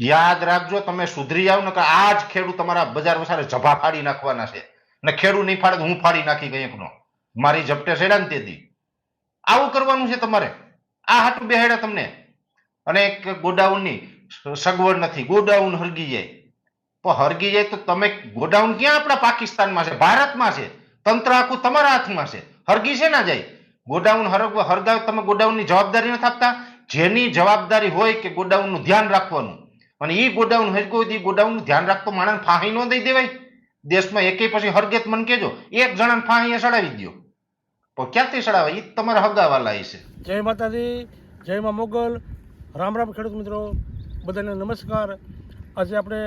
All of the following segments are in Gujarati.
યાદ રાખજો, તમે સુધરી જાવ ને કે આ જ ખેડૂત તમારા બજાર વસારે જભા ફાડી નાખવાના છે. ને ખેડૂત નહીં ફાડે તો હું ફાડી નાખી કંઈકનો મારી ઝપટે છેડા ને તેથી આવું કરવાનું છે તમારે. આ હાટું બેહેડે તમને. અને એક ગોડાઉનની સગવડ નથી. ગોડાઉન હરગી જાય. તો હરગી જાય તો તમે ગોડાઉન ક્યાં આપણા પાકિસ્તાનમાં છે? ભારતમાં છે. તંત્ર આખું તમારા હાથમાં છે. હરગી છે ના જાય. ગોડાઉન હરગ હરગાવ તમે ગોડાઉનની જવાબદારી નથી આપતા? જેની જવાબદારી હોય કે ગોડાઉનનું ધ્યાન રાખવાનું? અને એ ગોડાઉન હજકો એ ગોડાઉન ધ્યાન રાખતો માણસ ફાંહી ન દઈ દેવાય. દેશમાં એકે પછી હરગેત મન કેજો એક જણાને ફાંહી સડાવી દ્યો. તો ક્યાંથી સડાવે? એ તમારા હગાવાલા છે. જય માતાજી, જય મા મોગલ. રામ રામ ખેડૂત મિત્રો, બધાને નમસ્કાર. આજે આપણે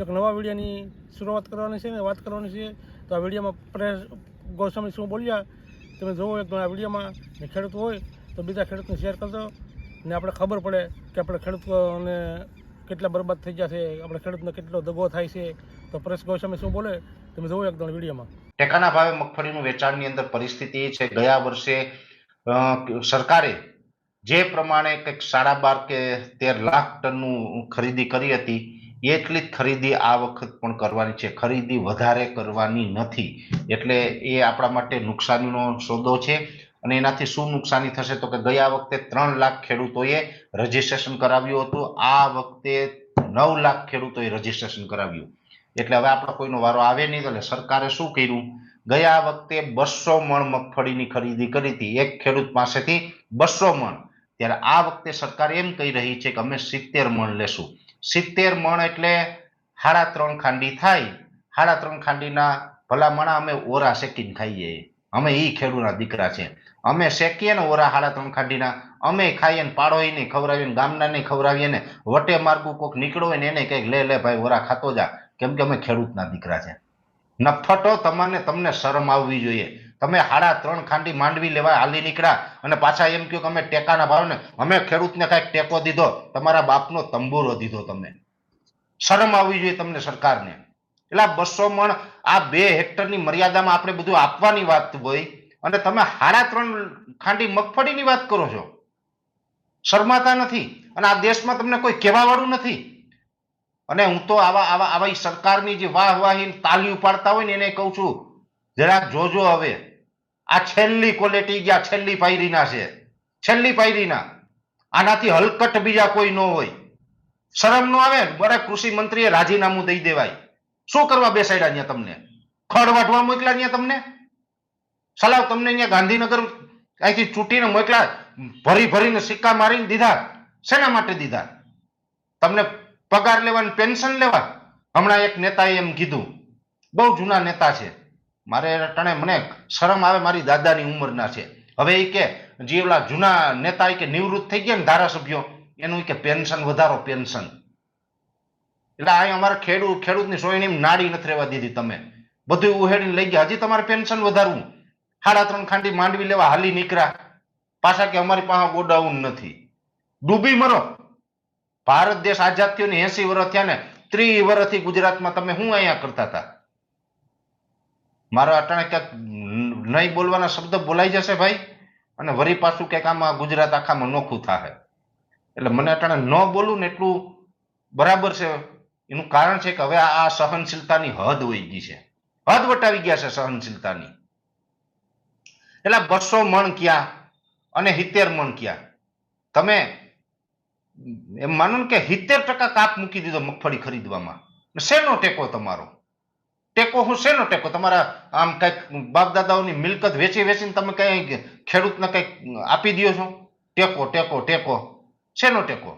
એક નવા વિડીયોની શરૂઆત કરવાની છે ને, વાત કરવાની છે. તો આ વિડીયોમાં પરેશ ગોસ્વામી શું બોલ્યા, તમે જોવો એક આ વિડીયોમાં ખેડૂત હોય તો બીજા ખેડૂતને શેર કરજો. ને આપણે ખબર પડે કે આપણે ખેડૂતોને કેટલા બરબાદ થઈ જશે, આપણે ખેડૂતને કેટલો દગો થાય છે, તો પરેશ ગોસ્વામી શું બોલે? તમે જોવો એક વિડીયોમાં. ટેકાના ભાવે મગફળીનું વેચાણની અંદર પરિસ્થિતિ એ છે, ગયા વર્ષે સરકારે જે પ્રમાણે કંઈક સાડા બાર કે તેર લાખ ટનનું ખરીદી કરી હતી, એટલી જ ખરીદી આ વખત પણ કરવાની છે. ખરીદી વધારે કરવાની નથી. એટલે એ આપણા માટે નુકસાનીનો સોદો છે. અને એનાથી શું નુકસાની થશે તો કે ગયા વખતે ત્રણ લાખ ખેડૂતોએ રજીસ્ટ્રેશન કરાવ્યું હતું, આ વખતે નવ લાખ ખેડૂતોએ રજીસ્ટ્રેશન કરાવ્યું. એટલે હવે આપણો કોઈનો વારો આવે નહીં એટલે સરકારે શું કર્યું? ગયા વખતે બસો મણ મગફળીની ખરીદી કરી હતી, એક ખેડૂત પાસેથી બસો મણ. ત્યારે આ વખતે સરકાર એમ કહી રહી છે કે અમે સિત્તેર મણ લેશું. સિત્તેર મણ એટલે સાડા ત્રણ ખાંડી થાય. સાડા ત્રણ ખાંડીના ભલામણા અમે ઓરા શેકીને ખાઈએ. અમે એ ખેડૂતના દીકરા છે અમે શેકીએ ને ઓરા હાડા ત્રણ ખાંડીના, અમે ખાઈએ ને પાડોય નહીં ખવડાવીએ ને ગામના નહીં ખવડાવીએ ને, વટે માર્ગું કોક નીકળો હોય ને એને કંઈક લે લે ભાઈ, ઓરા ખાતો જા. કેમ કે અમે ખેડૂતના દીકરા છે. નફટો તમને તમને શરમ આવવી જોઈએ. તમે હાડા ત્રણ ખાંડી માંડવી લેવા હાલી નીકળ્યા અને પાછા એમ કહ્યું કે અમે ટેકાના ભાવ ને, અમે ખેડૂતને કાંઈક ટેકો દીધો, તમારા બાપનો તંબુરો દીધો તમે શરમ આવવી જોઈએ તમને સરકારને. એટલે આ બસો મણ આ બે હેક્ટરની મર્યાદામાં આપણે બધું આપવાની વાત હોય અને તમે સાડા ત્રણ ખાંડી મગફળીની વાત કરો છો. શરમાતા નથી. અને આ દેશમાં તમને કોઈ કહેવા વાળું નથી. અને હું તો આવા આવા આવા સરકારની જે વાહ વાહી તાલી ઉપાડતા હોય ને એને કહું છું, જરાક જોજો હવે. આ છેલ્લી ક્વોલિટી ગયા છેલ્લી પાયરીના છે. છેલ્લી પાયરીના. આનાથી હલકટ બીજા કોઈ ન હોય. શરમ ન આવે બરાબર કૃષિ મંત્રીએ રાજીનામું દઈ દેવાય. શું કરવા બેસાડ્યા અહીંયા તમને? ખડ વાટવા મોકલ્યા અહીંયા તમને? સલાવ તમને અહીંયા ગાંધીનગર અહીંથી ચૂંટીને મોકલ્યા, ભરી ભરીને સિક્કા મારીને દીધા. શેના માટે દીધા? તમને પગાર લેવા પેન્શન લેવા? હમણાં એક નેતાએ એમ કીધું, બહુ જૂના નેતા છે. મારે ટણે મને શરમ આવે, મારી દાદાની ઉંમરના છે. હવે એ કે, જે ઓલા જૂના નેતા કે નિવૃત્ત થઈ ગયા ને ધારાસભ્યો, એનું કે પેન્શન, વધારો પેન્શન. એટલે આ અમારે ખેડૂત ખેડૂતની સોયણી નાડી નથી રહેવા દીધી તમે. બધું ઉહેડીને લઈ ગયા. હજી તમારે પેન્શન વધારવું. સાડા ત્રણ ખાંડી માંડવી લેવા હાલી નીકળ્યા. પાછા કે અમારી પાસે ગોડાઉન નથી. ડૂબી મરો. ભારત દેશ આઝાદ થયો ને એસી વર્ષ થયા ને ત્રીસ વર્ષથી ગુજરાતમાં તમે શું અહીંયા કરતા હતા? મારો અટાણે ક્યાંક નહીં બોલવાના શબ્દ બોલાઈ જશે ભાઈ. અને વરી પાછું ક્યાંક આમાં ગુજરાત આખામાં નોખું થાય એટલે મને અટાણે ન બોલું ને એટલું બરાબર છે. એનું કારણ છે કે હવે આ સહનશીલતાની હદ વહી ગઈ છે. હદ વટાવી ગયા છે સહનશીલતાની. એટલે બસો મણ ક્યાં અને સિત્તેર મણ ક્યાં? તમે એમ માનો કે સિત્તેર ટકા કાપ મૂકી દીધો મગફળી ખરીદવામાં. શેનો ટેકો તમારો? ટેકો હું શેનો ટેકો? તમારા આમ કંઈક બાપ દાદાઓની મિલકત વેચી વેચીને તમે કઈ ખેડૂતને કંઈક આપી દો છો? ટેકો ટેકો ટેકો. શેનો ટેકો?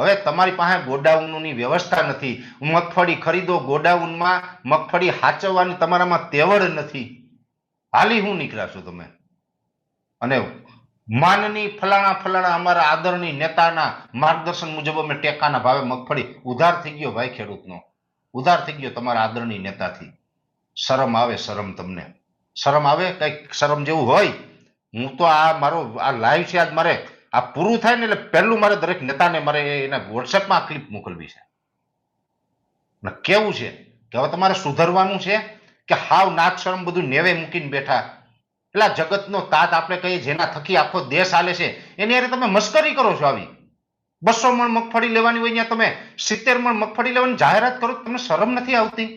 હવે તમારી પાસે ગોડાઉનની વ્યવસ્થા નથી. મગફળી ખરીદો, ગોડાઉનમાં મગફળી હાચવવાની તમારામાં તેવડ નથી. હાલી હું નીકળ્યા છો તમે? અને માનની ફલાણા ફલાણા અમારા આદરણી નેતાના માર્ગદર્શન મુજબ અમે ટેકાના ભાવે મગફળી ઉધાર થઈ ગયો ભાઈ ખેડૂતનો. ઉધાર થઈ ગયો તમારા આદરણીય નેતાથી. શરમ આવે શરમ તમને. શરમ આવે? કંઈક શરમ જેવું હોય? હું તો આ મારો, આ લાઈવ છે આજ મારે. આ પૂરું થાય ને એટલે પહેલું મારે દરેક નેતાને મારે એને વોટ્સએપમાં આ ક્લિપ મોકલવી છે. ને કેવું છે કે હવે તમારે સુધરવાનું છે કે હાવ નાક શરમ બધું નેવે મૂકીને બેઠા. એટલે જગતનો તાત આપણે કહીએ જેના થકી આખો દેશ હાલે છે, એની હારે તમે મસ્કરી કરો છો આવી. બસો મણ મગફળી લેવાની હોય ત્યાં તમે સિત્તેર મણ મગફળી લેવાની જાહેરાત કરો તમને શરમ નથી આવતી?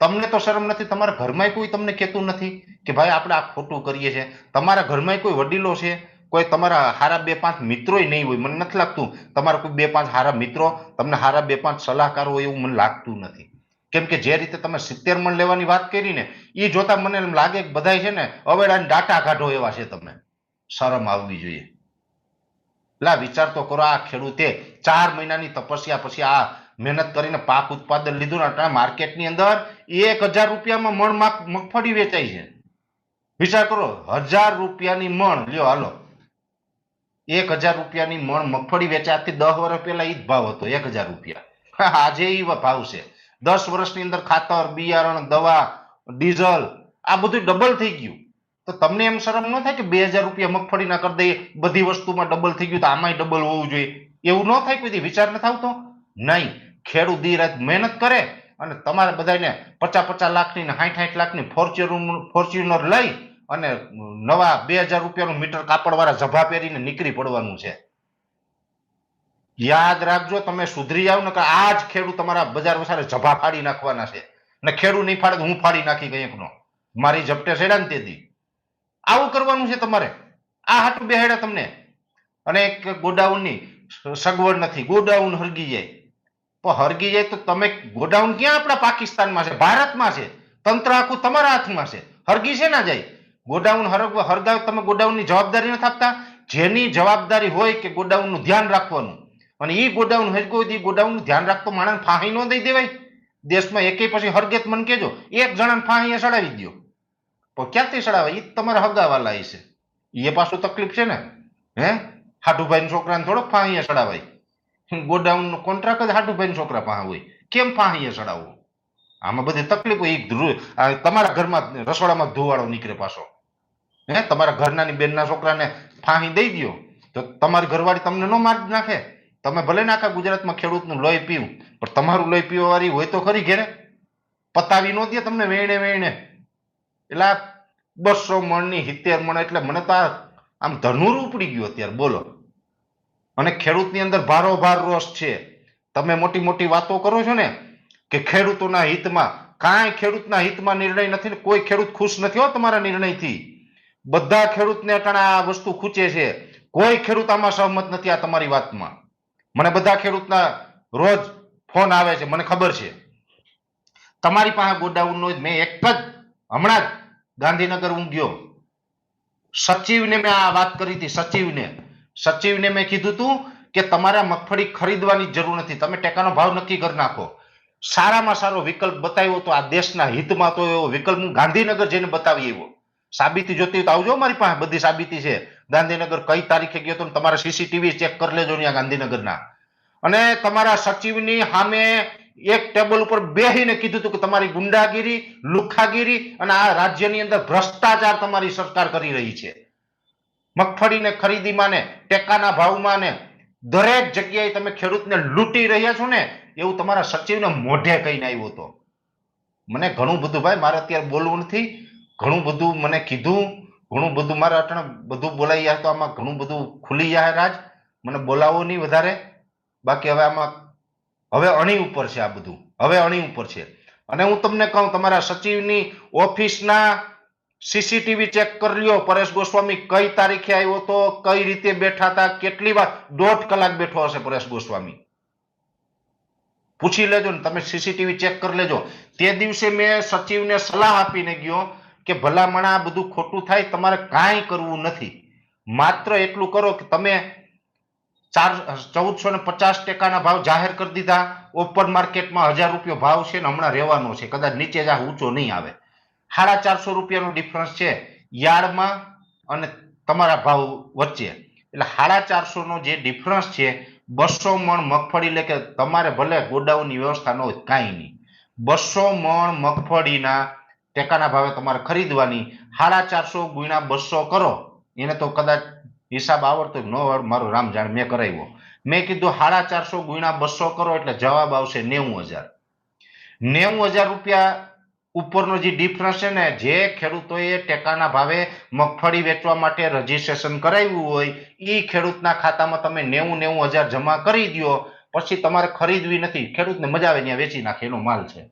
તમને તો શરમ નથી, તમારા ઘરમાં કોઈ તમને કહેતું નથી કે ભાઈ આપણે આ ખોટું કરીએ છીએ. તમારા ઘરમાં કોઈ વડીલો છે કોઈ તમારા હારા બે પાંચ મિત્રોય નહીં હોય, મને નથી લાગતું. તમારા કોઈ બે પાંચ હારા મિત્રો, તમને હારા બે પાંચ સલાહકારો હોય એવું મને લાગતું નથી. કેમ કે જે રીતે તમે સિત્તેર મણ લેવાની વાત કરી ને એ જોતા મને એમ લાગે કે બધાય છે ને, અવેડાને ડાટા કાઢો એવા છે તમે શરમ આવવી જોઈએ. લા, વિચાર તો કરો આ ખેડૂતે ચાર મહિનાની તપસ્યા પછી આ મહેનત કરીને પાક ઉત્પાદન લીધું ને માર્કેટની અંદર એક હજાર રૂપિયામાં મણ મગફળી વેચાય છે. વિચાર કરો, હજાર રૂપિયાની મણ, લ્યો, હાલો. એક હજાર રૂપિયાની મણ મગફળી વેચાતી દસ વર્ષ પહેલા એ જ ભાવ હતો, એક હજાર રૂપિયા. આજે એ ભાવ છે. દસ વર્ષની અંદર ખાતર, બિયારણ, દવા, ડીઝલ, આ બધું ડબલ થઈ ગયું. તો તમને એમ શરમ ન થાય કે બે હજાર રૂપિયા મગફળીના કરી દઈએ, બધી વસ્તુમાં ડબલ થઈ ગયું તો આમાંય ડબલ હોવું જોઈએ? એવું ન થાય કોઈ વિચાર નથી આવતો? નહીં. ખેડૂત દી રાત મહેનત કરે અને તમારે બધાને પચાસ પચાસ લાખની ને સાઠ સાઠ લાખની ફોર્ચ્યુનર ફોર્ચ્યુનર લઈ અને નવા બે હજાર રૂપિયાનું મીટર કાપડવાળા ઝભા પહેરીને નીકળી પડવાનું છે. યાદ રાખજો, તમે સુધરી જાવ ને કે આ જ ખેડૂત તમારા બજાર વસારે ઝભા ફાડી નાખવાના છે. ને ખેડૂત નહીં ફાડે તો હું ફાડી નાખી ગઈ એકનો મારી ઝપટે સેડા ને તેથી. આવું કરવાનું છે તમારે. આ હાટું બેહાડ્યા તમને. અને એક ગોડાઉનની સગવડ નથી. ગોડાઉન હરગી જાય. પણ હરગી જાય તો તમે ગોડાઉન ક્યાં આપણા પાકિસ્તાનમાં છે? ભારતમાં છે. તંત્ર આખું તમારા હાથમાં છે. હરગી છે ના જાય. ગોડાઉન હરગવા તમે ગોડાઉનની જવાબદારી નથી આપતા? જેની જવાબદારી હોય કે ગોડાઉનનું ધ્યાન રાખવાનું. અને એ ગોડાઉન હજગો એ ગોડાઉનનું ધ્યાન રાખતો માણસ ફાંહી ન દઈ દેવાય. દેશમાં એકે પછી હરગેત મન કેજો એક જણાને ફાંહી સડાવી દ્યો. પણ ક્યાંથી સડાવે? એ તમારા હગાવાલા છે એ પાછું તકલીફ છે ને? હે? હાટુભાઈ છોકરાને થોડોક ફાંહીએ સડાવાય. ગોડાઉનનો કોન્ટ્રાક્ટ જ હાટુભાઈ છોકરા પાસે હોય. કેમ ફાંહીએ સડાવવું આમાં બધી તકલીફ ઈ તમારા ઘરમાં રસોડામાં ધોવાળો નીકળે પાછો. હે, તમારા ઘરનાની બેનના છોકરાને ફાંહી દઈ દ્યો. તો તમારી ઘરવાળી તમને ન મારી નાખે. તમે ભલે ને ગુજરાતમાં ખેડૂતનું લોહી પીવું, પણ તમારું લોહી પીવાવાળી હોય તો ખરી ઘેરે. પતાવી ન દે તમને વેણે વેણે. એટલે આ બસો મણની સિત્તેર મણ એટલે મને તો આમ ધનુર ઉપડી ગયું અત્યારે, બોલો. અને ખેડૂતની અંદર ભારોભાર રોષ છે. તમે મોટી મોટી વાતો કરો છો ને, કે ખેડૂતોના હિતમાં, કાંઈ ખેડૂતના હિતમાં નિર્ણય નથી ને કોઈ ખેડૂત ખુશ નથી હો તમારા નિર્ણયથી. બધા ખેડૂતને અટાણે આ વસ્તુ ખૂચે છે. કોઈ ખેડૂત આમાં સહમત નથી આ તમારી વાતમાં. મને બધા ખેડૂતના રોજ ફોન આવે છે, મને ખબર છે. તમારી પાસે ગોડાઉનનો મેં એક જ, હમણાં જ ગાંધીનગર હું ગયો. સચિવને મેં આ વાત કરી હતી, સચિવને. સચિવને મેં કીધું તું કે તમારે મગફળી ખરીદવાની જરૂર નથી, તમે ટેકાનો ભાવ નક્કી કરી નાખો. સારામાં સારો વિકલ્પ બતાવ્યો તો આ દેશના હિતમાં તો એવો વિકલ્પ હું ગાંધીનગર જઈને બતાવી આવ્યો. સાબિતી જોતી તો આવજો મારી પાસે, બધી સાબિતી છે. ગાંધીનગર કઈ તારીખે ગયો તો તમારા સીસીટીવી ચેક કરી લેજો અહીંયા ગાંધીનગરના. અને તમારા સચિવની સામે એક ટેબલ ઉપર બેહીને કીધું હતું કે તમારી ગુંડાગીરી, લુખાગીરી અને આ રાજ્યની અંદર ભ્રષ્ટાચાર તમારી સરકાર કરી રહી છે. મગફળીને ખરીદીમાં ને, ટેકાના ભાવમાં ને, દરેક જગ્યાએ તમે ખેડૂતને લૂંટી રહ્યા છો ને, એવું તમારા સચિવને મોઢે કહીને આવ્યો હતો. મને ઘણું બધું ભાઈ, મારે અત્યારે બોલવું નથી. ઘણું બધું મને કીધું, ઘણું બધું મારે અટણ બધું બોલાઈ જાય તો આમાં ઘણું બધું ખુલી જાય રાજ. મને બોલાવો નહીં વધારે. બાકી હવે આમાં, હવે અણી ઉપર છે આ બધું. હવે અણી ઉપર છે. અને હું તમને કહું, તમારા સચિવની ઓફિસના સીસીટીવી ચેક કરી લ્યો. પરેશ ગોસ્વામી કઈ તારીખે આવ્યો તો કઈ રીતે બેઠા હતા, કેટલી વાર, દોઢ કલાક બેઠો હશે પરેશ ગોસ્વામી. પૂછી લેજો ને, તમે સીસીટીવી ચેક કરી લેજો. તે દિવસે મેં સચિવને સલાહ આપીને ગયો. કે ભલામણ આ બધું ખોટું થાય, તમારે કાંઈ કરવું નથી. માત્ર એટલું કરો કે તમે ચાર, ચૌદસો ને પચાસ ટકાના ભાવ જાહેર કરી દીધા, ઓપન માર્કેટમાં હજાર રૂપિયો ભાવ છે ને હમણાં રહેવાનો છે, કદાચ નીચે જા ઊંચો નહીં આવે. સાડા ચારસો રૂપિયાનો ડિફરન્સ છે યાર્ડમાં અને તમારા ભાવ વચ્ચે. એટલે સાડા ચારસોનો જે ડિફરન્સ છે, બસો મણ મગફળી એટલે કે તમારે ભલે ગોડાઉનની વ્યવસ્થા ન હોય, કાંઈ નહીં. બસો મણ મગફળીના ટેકાના ભાવે તમારે ખરીદવાની સાડા ચારસો ગુણ્યા બસો કરો. એને તો કદાચ હિસાબ આવડતો ન આવડ મારું રામ જાણ મેં કરાવ્યો. મેં કીધું સાડા ચારસો ગુણ્યા બસો કરો એટલે જવાબ આવશે નેવું હજાર. નેવું હજાર રૂપિયા ઉપરનો જે ડિફરન્સ છે ને, જે ખેડૂતોએ ટેકાના ભાવે મગફળી વેચવા માટે રજીસ્ટ્રેશન કરાવ્યું હોય એ ખેડૂતના ખાતામાં તમે નેવું નેવું હજાર જમા કરી દો પછી તમારે ખરીદવી નથી. ખેડૂતને મજા આવે ત્યાં વેચી નાખે, એનો માલ છે.